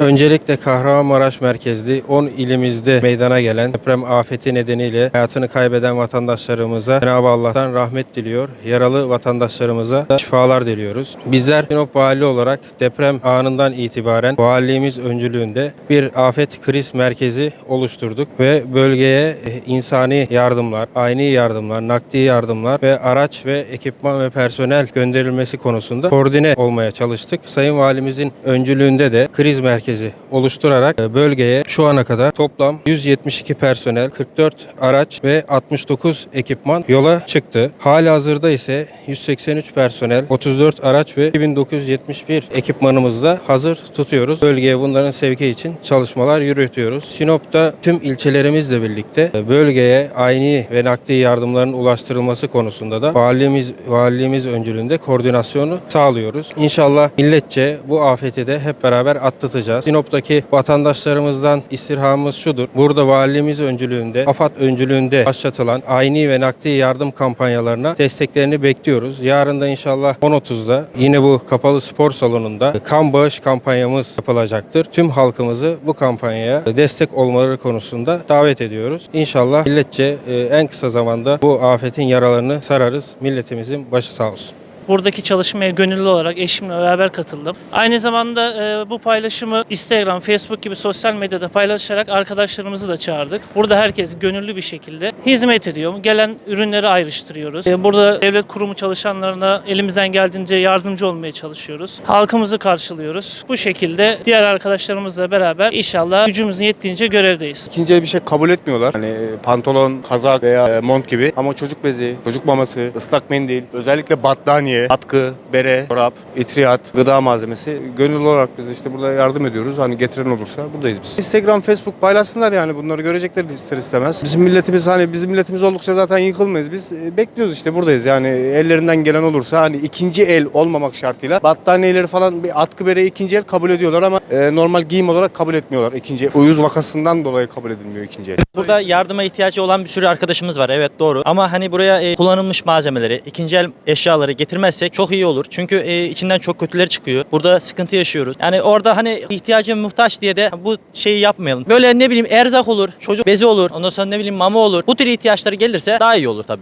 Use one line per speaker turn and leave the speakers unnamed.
Öncelikle Kahramanmaraş merkezli 10 ilimizde meydana gelen deprem afeti nedeniyle hayatını kaybeden vatandaşlarımıza Cenab-ı Allah'tan rahmet diliyor. Yaralı vatandaşlarımıza da şifalar diliyoruz. Bizler Sinop Vali olarak deprem anından itibaren valiliğimiz öncülüğünde bir afet kriz merkezi oluşturduk ve bölgeye e, insani yardımlar, ayni yardımlar, nakdi yardımlar ve araç ve ekipman ve personel gönderilmesi konusunda koordine olmaya çalıştık. Sayın Valimizin öncülüğünde de kriz merkezi oluşturarak e, bölgeye şu ana kadar toplam 172 personel, 44 araç ve 69 ekipman yola çıktı. Hali hazırda ise 183 personel, 34 araç ve 2971 ekipmanımızla hazır tutuyoruz. Bölgeye bunların sevki için çalışmalar yürütüyoruz. Sinop'ta tüm ilçelerimizle birlikte e, bölgeye ayni ve nakdi yardımların ulaştırılması konusunda da valiliğimiz, valiliğimiz öncülüğünde koordinasyonu sağlıyoruz. İnşallah milletçe bu afeti de hep beraber atlatacağız. Sinop'taki vatandaşlarımızdan istirhamımız şudur. Burada valiliğimiz öncülüğünde, AFAD öncülüğünde başlatılan ayni ve nakdi yardım kampanyalarına desteklerini bekliyoruz. Yarın da inşallah 10.30'da yine bu kapalı spor salonunda kan bağış kampanyamız yapılacaktır. Tüm halkımızı bu kampanyaya destek olmaları konusunda davet ediyoruz. İnşallah milletçe e, en kısa zamanda bu afetin yaralarını sararız. Milletimizin başı sağ olsun.
Buradaki çalışmaya gönüllü olarak eşimle beraber katıldım. Aynı zamanda e, bu paylaşımı Instagram, Facebook gibi sosyal medyada paylaşarak arkadaşlarımızı da çağırdık. Burada herkes gönüllü bir şekilde hizmet ediyor. Gelen ürünleri ayrıştırıyoruz. E, burada devlet kurumu çalışanlarına elimizden geldiğince yardımcı olmaya çalışıyoruz. Halkımızı karşılıyoruz. Bu şekilde diğer arkadaşlarımızla beraber inşallah gücümüzün yettiğince görevdeyiz.
İkinci bir şey kabul etmiyorlar. Hani pantolon, kazak veya e, mont gibi. Ama çocuk bezi, çocuk maması, ıslak mendil, özellikle battaniye, atkı, bere, çorap, itriyat, gıda malzemesi. Gönüllü olarak biz işte burada yardım ediyoruz. Hani getiren olursa buradayız biz. Instagram, Facebook paylaşsınlar yani bunları görecekler ister istemez. Bizim milletimiz hani bizim milletimiz oldukça zaten yıkılmayız. Biz e, bekliyoruz işte buradayız yani ellerinden gelen olursa hani ikinci el olmamak şartıyla battaniyeleri falan bir atkı bere ikinci el kabul ediyorlar ama e, normal giyim olarak kabul etmiyorlar. İkinci el. uyuz vakasından dolayı kabul edilmiyor ikinci el.
Burada yardıma ihtiyacı olan bir sürü arkadaşımız var. Evet doğru. Ama hani buraya e, kullanılmış malzemeleri, ikinci el eşyaları getirmezsek çok iyi olur. Çünkü e, içinden çok kötüleri çıkıyor. Burada sıkıntı yaşıyoruz. Yani orada hani ihtiyacı muhtaç diye de bu şeyi yapmayalım. Böyle ne bileyim erzak olur, çocuk bezi olur, ondan sonra ne bileyim mama olur. Bu tür ihtiyaçları gelirse daha iyi olur tabii.